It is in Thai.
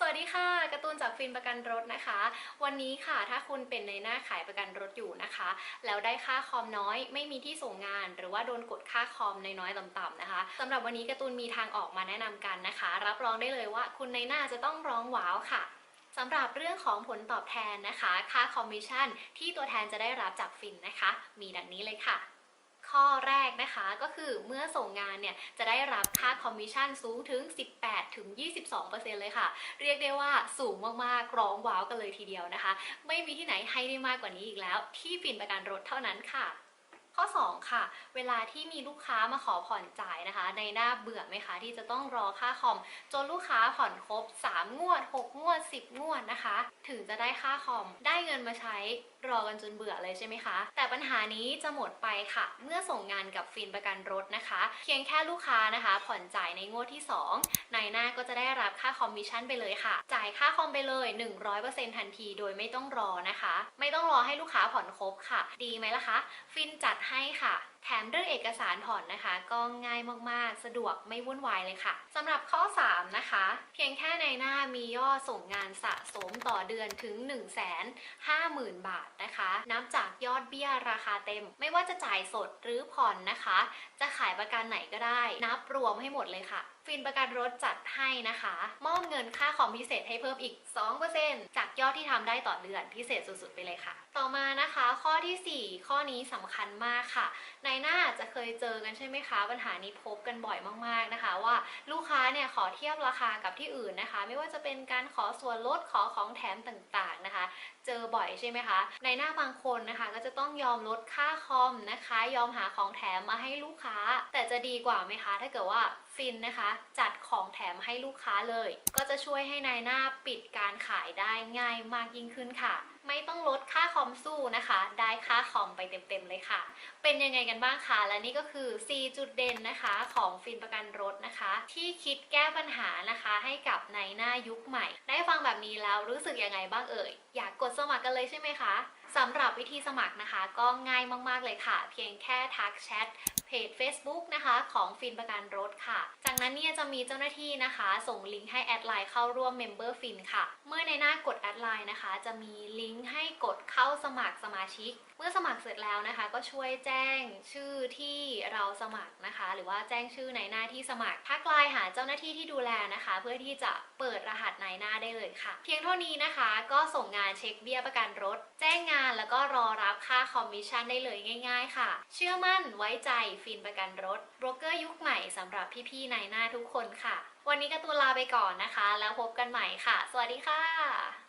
สวัสดีค่ะการ์ตูนจากฟินประกันรถนะคะ วันนี้ค่ะถ้าคุณเป็นในหน้าขายประกันรถอยู่นะคะ แล้วได้ค่าคอมน้อย ไม่มีที่ส่งงาน หรือว่าโดนกดค่าคอมน้อยๆต่ำๆนะคะสำหรับวันนี้การ์ตูนมีทางออกมาแนะนำกันนะคะ รับรองได้เลยว่าคุณในหน้าจะต้องร้องว้าวค่ะสำหรับเรื่องของผลตอบแทนนะคะ ค่าคอมมิชชั่นที่ตัวแทนจะได้รับจากฟินนะคะ มีดังนี้เลยค่ะ ข้อแรกนะคะก็คือเมื่อส่งงานเนี่ยจะได้รับค่าคอมมิชชั่นสูงถึง 18ถึง22%เลยค่ะ เรียกได้ว่าสูงมากๆ ร้องว้าวกันเลยทีเดียวนะคะ ไม่มีที่ไหนให้ได้มากกว่านี้อีกแล้ว ที่ฟินประกันรถเท่านั้นค่ะ ข้อ 2 ค่ะ เวลาที่มีลูกค้ามาขอผ่อนจ่ายนะคะ ในหน้าเบื่อไหมคะ ที่จะต้องรอค่าคอม จนลูกค้าผ่อนครบ 3 งวด 6 งวด 10 งวดนะคะ ถึงจะได้ค่าคอม ได้เงินมาใช้รอกันจนเบื่อเลยใช่ไหมคะ แต่ปัญหานี้จะหมดไปค่ะ เมื่อส่งงานกับฟินประกันรถนะคะ เพียงแค่ลูกค้านะคะ ผ่อนจ่ายในงวดที่ 2 นายหน้าก็จะได้รับค่าคอมมิชชั่นไปเลยค่ะ จ่ายค่าคอมไปเลย 100%ทันที โดยไม่ต้องรอนะคะ ไม่ต้องรอให้ลูกค้าผ่อนครบค่ะ ดีไหมล่ะคะ ฟินจัดให้ค่ะ แถมเรื่องเอกสารผ่อนนะคะ ก็ง่ายมากๆ สะดวกไม่วุ่นวายเลยค่ะสำหรับข้อ 3 นะคะ เพียงแค่ในหน้ามียอดส่งงานสะสมต่อเดือนถึง 1 5 0 0 0 0 บาทนะคะ นับจากยอดเบี้ยราคาเต็ม ไม่ว่าจะจ่ายสดหรือผ่อนนะคะ จะขายประกันไหนก็ได้ นับรวมให้หมดเลยค่ะ ฟินประกันรถจัดให้นะคะ มอบเงินค่าคอมพิเศษให้เพิ่มอีก 2%จากยอดที่ทำได้ต่อเดือนพิเศษสุดๆ ไปเลยค่ะ ต่อมานะคะ ข้อทีสี่ 4 ข้อนี้สำคัญมากค่ะ ในหน้าจะเคยเจอกันใช่ไหมคะ ปัญหานี้พบกันบ่อยมากๆนะคะ ว่าลูกค้าเนี่ยขอเทียบราคากับที่อื่นนะคะ ไม่ว่าจะเป็นการขอส่วนลดขอของแถมต่างๆนะคะ เจอบ่อยใช่ไหมคะในหน้าบางคนนะคะ ก็จะต้องยอมลดค่าคอมนะคะ ยอมหาของแถมมาให้ลูกค้า แต่จะดีกว่าไหมคะ ถ้าเกิดว่า ฟินนะคะ จัดของแถมให้ลูกค้าเลย ก็จะช่วยให้นายหน้าปิดการขายได้ง่ายมากยิ่งขึ้นค่ะ ไม่ต้องลดค่าคอมสู้นะคะ ได้ค่าคอมไปเต็มๆเลยค่ะ เป็นยังไงกันบ้างคะและนี่ก็คือ 4 จุดเด่นนะคะของฟินประกันรถนะคะ ที่คิดแก้ปัญหานะคะให้กับในหน้ายุคใหม่ ได้ฟังแบบนี้แล้วรู้สึกยังไงบ้างเอ่ย อยากกดสมัครกันเลยใช่ไหมคะสำหรับวิธีสมัครนะคะ ก็ง่ายมากๆเลยค่ะ เพียงแค่ทักแชทเพจ Facebook นะคะของฟินประกันรถค่ะ จากนั้นเนี่ยจะมีเจ้าหน้าที่นะคะ ส่งลิงก์ให้แอดไลน์เข้าร่วม Member Fin ค่ะ เมื่อในหน้ากดแอดไลน์นะคะ จะมีลิงก์ให้กดเข้าสมัครสมาชิก เมื่อสมัครเสร็จแล้วนะคะ ก็ช่วยแจ้งชื่อที่เราสมัครนะคะ หรือว่าแจ้งชื่อในหน้าที่สมัครทักไลน์หาเจ้าหน้าที่ที่ดูแลนะคะ เพื่อที่จะเปิดรหัสในหน้าได้เลยค่ะ เพียงเท่านี้นะคะ ก็ส่งงานเช็คเบี้ยประกันรถ แจ้งงานแล้วก็รอรับค่าคอมมิชชั่นได้เลยง่าย ๆ ค่ะ เชื่อมั่นไว้ใจฟินประกันรถโบรกเกอร์ยุคใหม่สำหรับพี่ๆในหน้าทุกคนค่ะ วันนี้การ์ตูลาไปก่อนนะคะ แล้วพบกันใหม่ค่ะ สวัสดีค่ะ